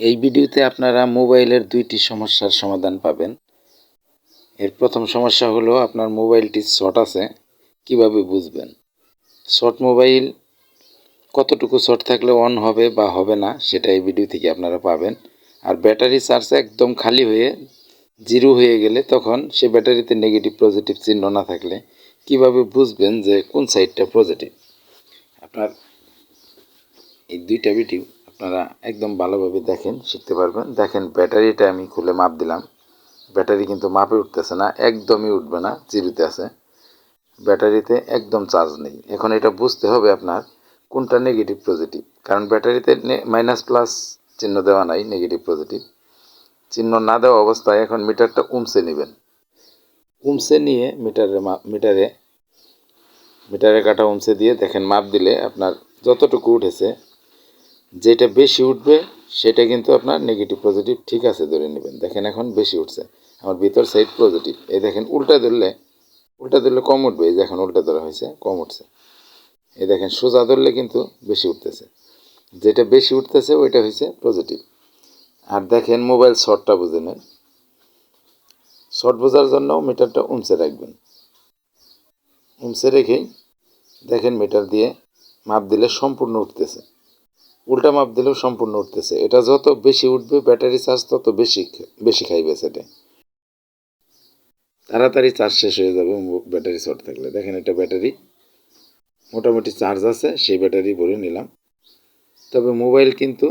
এই ভিডিওতে আপনারা মোবাইলের দুইটি সমস্যার সমাধান পাবেন। এর প্রথম সমস্যা হলো আপনার মোবাইলটি শর্ট আছে, কীভাবে বুঝবেন? শর্ট মোবাইল কতটুকু শর্ট থাকলে অন হবে বা হবে না, সেটা এই ভিডিও থেকে আপনারা পাবেন। আর ব্যাটারি চার্জ একদম খালি হয়ে জিরো হয়ে গেলে তখন সে ব্যাটারিতে নেগেটিভ পজিটিভ চিহ্ন না থাকলে কীভাবে বুঝবেন যে কোন সাইডটা পজিটিভ আপনার এই দুইটা ভিডিও আপনারা একদম ভালোভাবে দেখেন, শিখতে পারবেন। দেখেন, ব্যাটারিটা আমি খুলে মাপ দিলাম। ব্যাটারি কিন্তু মাপে উঠতেছে না, একদমই উঠবে না, জিরোতে আছে। ব্যাটারিতে একদম চার্জ নেই। এখন এটা বুঝতে হবে আপনার, কোনটা নেগেটিভ পজিটিভ কারণ ব্যাটারিতে মাইনাস প্লাস চিহ্ন দেওয়া নাই নেগেটিভ পজিটিভ চিহ্ন না দেওয়া অবস্থায় এখন মিটারটা উমসে নেবেন। উমসে নিয়ে মিটারে মিটারে মিটারে কাটা উমসে দিয়ে দেখেন, মাপ দিলে আপনার যতটুকু উঠেছে যেটা বেশি উঠবে, সেটা কিন্তু আপনার নেগেটিভ পজিটিভ ঠিক আছে ধরে নেবেন। দেখেন এখন বেশি উঠছে। আমার ভিতর সাইড পজিটিভ এই দেখেন উল্টা ধরলে উল্টা ধরলে কম উঠবে। এই যে এখন উল্টা ধরা হয়েছে, কম উঠছে। এই দেখেন সোজা ধরলে কিন্তু বেশি উঠতেছে। যেটা বেশি উঠতেছে, ওইটা হয়েছে পজিটিভ আর দেখেন মোবাইল শর্টটা বুঝে নেন। শর্ট বোঝার জন্য মিটারটা উমসে রাখবেন। উমসে রেখেই দেখেন মিটার দিয়ে মাপ দিলে সম্পূর্ণ উঠতেছে। উল্টা মাপ দিলেও সম্পূর্ণ উঠতেছে। এটা যত বেশি উঠবে, ব্যাটারি চার্জ তত বেশি বেশি খাইবে সেটা তাড়াতাড়ি চার্জ শেষ হয়ে যাবে ব্যাটারি শর্ট থাকলে। দেখেন এটা ব্যাটারি, মোটামুটি চার্জ আছে, সেই ব্যাটারি ভরে নিলাম। তবে মোবাইল কিন্তু,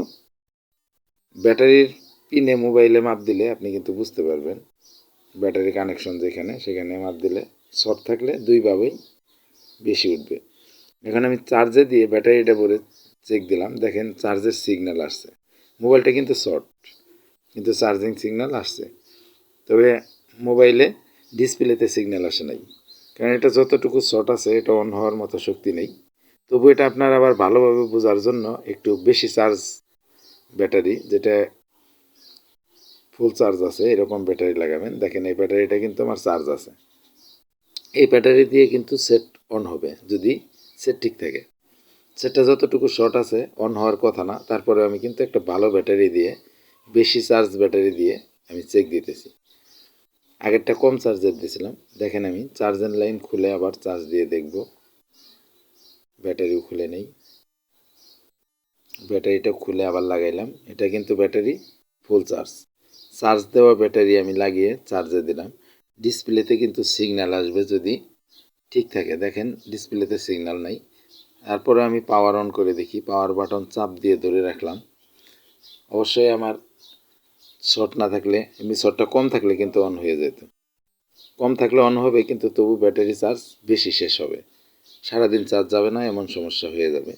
ব্যাটারির পিনে মোবাইলে মাপ দিলে আপনি কিন্তু বুঝতে পারবেন। ব্যাটারি কানেকশন যেখানে, সেখানে মাপ দিলে শর্ট থাকলে দুইভাবেই বেশি উঠবে। এখন আমি চার্জে দিয়ে ব্যাটারিটা ভরে চেক দিলাম, দেখেন চার্জের সিগন্যাল আসছে। মোবাইলটা কিন্তু শর্ট কিন্তু চার্জিং সিগন্যাল আসছে। তবে মোবাইলে ডিসপ্লেতে সিগন্যাল আসে নাই। কারণ এটা যতটুকু শর্ট আছে, এটা অন হওয়ার মতো শক্তি নেই। তবু এটা আপনার আবার ভালোভাবে বোঝার জন্য একটু বেশি চার্জ ব্যাটারি যেটা ফুল চার্জ আছে, এরকম ব্যাটারি লাগাবেন। দেখেন এই ব্যাটারিটা কিন্তু আমার চার্জ আছে। এই ব্যাটারি দিয়ে কিন্তু সেট অন হবে, যদি সেট ঠিক থাকে। সেটটা যতটুকু শর্ট আছে অন হওয়ার কথা না, তারপরে আমি কিন্তু একটা ভালো ব্যাটারি দিয়ে, বেশি চার্জ ব্যাটারি দিয়ে আমি চেক দিতেছি। আগেরটা কম চার্জের দিয়েছিলাম, দেখেন আমি চার্জের লাইন খুলে আবার চার্জ দিয়ে দেখব। ব্যাটারিও খুলে নেই। ব্যাটারিটা খুলে আবার লাগাইলাম, এটা কিন্তু ব্যাটারি ফুল চার্জ চার্জ দেওয়া ব্যাটারি আমি লাগিয়ে চার্জে দিলাম। ডিসপ্লেতে কিন্তু সিগন্যাল আসবে যদি ঠিক থাকে। দেখেন ডিসপ্লেতে সিগন্যাল নাই। তারপরে আমি পাওয়ার অন করে দেখি পাওয়ার বাটন চাপ দিয়ে ধরে রাখলাম। অবশ্যই আমার শর্ট না থাকলে, এমনি শর্টটা কম থাকলে কিন্তু অন হয়ে যেত। কম থাকলে অন হবে, কিন্তু তবু ব্যাটারি চার্জ বেশি শেষ হবে। সারাদিন চার্জ যাবে না, এমন সমস্যা হয়ে যাবে।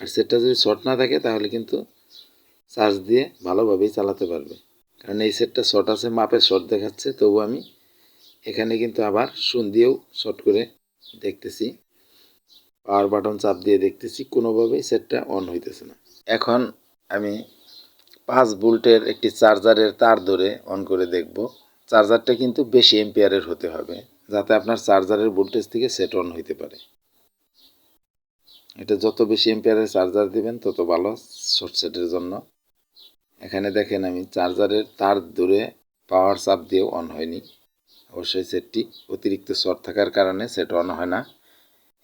আর সেটটা যদি শর্ট না থাকে, তাহলে কিন্তু চার্জ দিয়ে ভালোভাবেই চালাতে পারবে। কারণ এই সেটটা শর্ট আছে, মাপের শর্ট দেখাচ্ছে, তবু আমি এখানে কিন্তু আবার শুন দিয়েও শর্ট করে দেখতেছি। পাওয়ার বাটন চাপ দিয়ে দেখতেছি, কোনোভাবেই সেটটা অন হইতেছে না। এখন আমি পাঁচ ভোল্টের একটি চার্জারের তার ধরে অন করে দেখব। চার্জারটা কিন্তু বেশি এম্পিয়ারের হতে হবে, যাতে আপনার চার্জারের ভোল্টেজ থেকে সেট অন হইতে পারে। এটা যত বেশি এম্পিয়ারের চার্জার দিবেন, তত ভালো শর্ট সেটের জন্য। এখানে দেখেন আমি চার্জারের তার ধরে পাওয়ার চাপ দিয়েও অন হয়নি। অবশ্যই সেটটি অতিরিক্ত শর্ট থাকার কারণে সেট অন হয় না।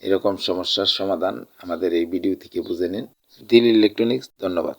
এরকম সমস্যার সমাধান আমাদের এই ভিডিও থেকে বুঝে নিন। দিল ইলেকট্রনিক্স ধন্যবাদ।